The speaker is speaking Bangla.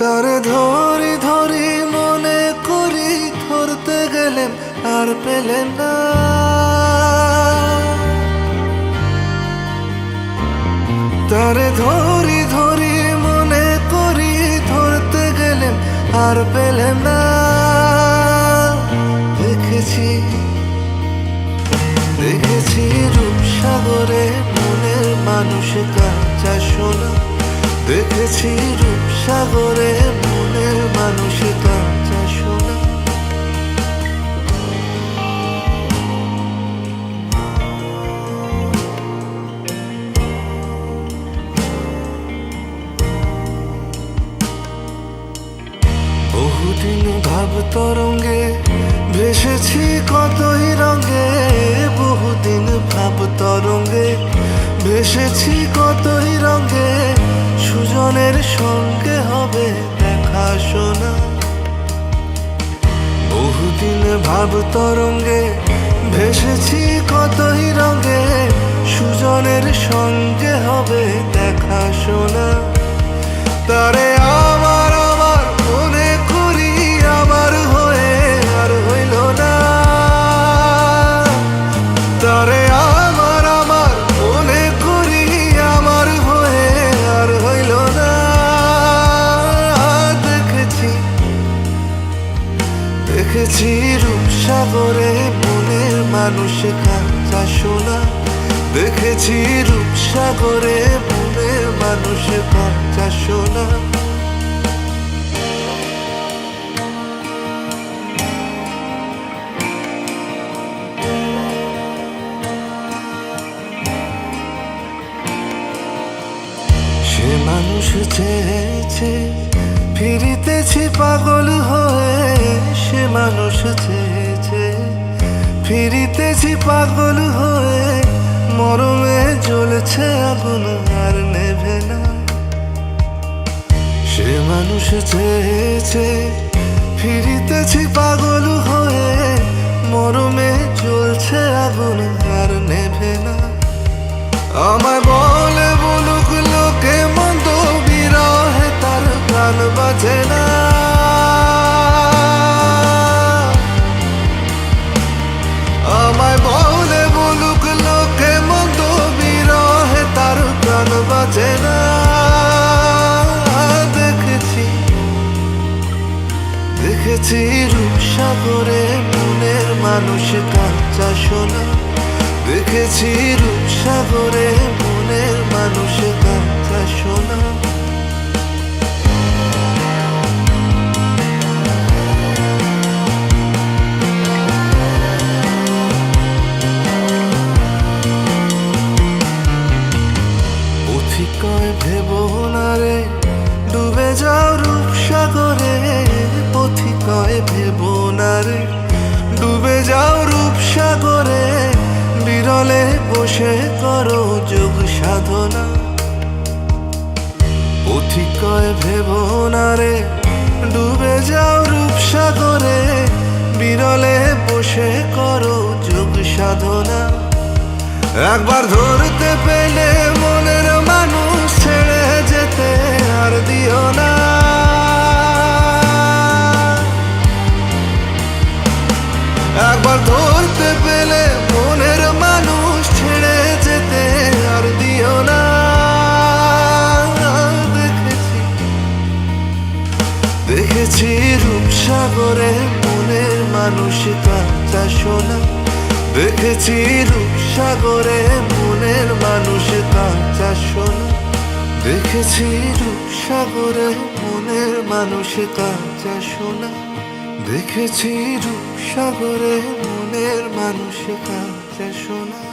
তারে ধরি ধরি মনে করি ধরতে গেলেন আর পেলেন না। তারে ধরি ধরি মনে করি ধরতে গেলেন আর পেলেন না। দেখেছি দেখেছি রূপসাগরে মনের মানুষ কাঁচা সোনা। দেখেছি রূপসাগরে মনের মানুষ কাঁচা সোনা বহুদিন ভাব তরঙ্গে ভেসেছি কতই রঙে, বহুদিন ভাব তরঙ্গে ভেসেছি কতই সুজনের সঙ্গে হবে দেখা শোনা। বহুদিন ভাব তরঙ্গে ভেসেছি কতই রঙে, সুজনের সঙ্গে হবে দেখা শোনা। তারে দেখেছি রূপসাগরে মনের মানুষ কাঁচা সোনা। দেখেছি রূপসাগরে মনের মানুষ কাঁচা সোনা। সে মানুষ চেয়েছে, ফিরিতেছি পাগল হয়ে মানুষ চেয়েছে ফিরিতেছি পাগল হয়ে দেখেছি রূপসাগরে মনের মানুষ কাঁচা সোনা। দেখেছি রূপসাগরে মনের মানুষ কাঁচা সোনা। ভেব না রে, ডুবে যাও রূপসাগরে। পথিকয় ভেব ডুবে যাও রূপসাগরে বিরলে বসে করো যোগ সাধনা। ডুবে যাও বিরলে বসে করো যোগ সাধনা। একবার ধরতে পেলে মনের মানুষ ছেড়ে যেতে আর দিও না। কাঁচা সোনা দেখেছি রূপসাগরে মনের মানুষ কাঁচা সোনা দেখেছি রূপসাগরে মনের মানুষ কাঁচা সোনা দেখেছি রূপসাগরে মনের মানুষ কাঁচা সোনা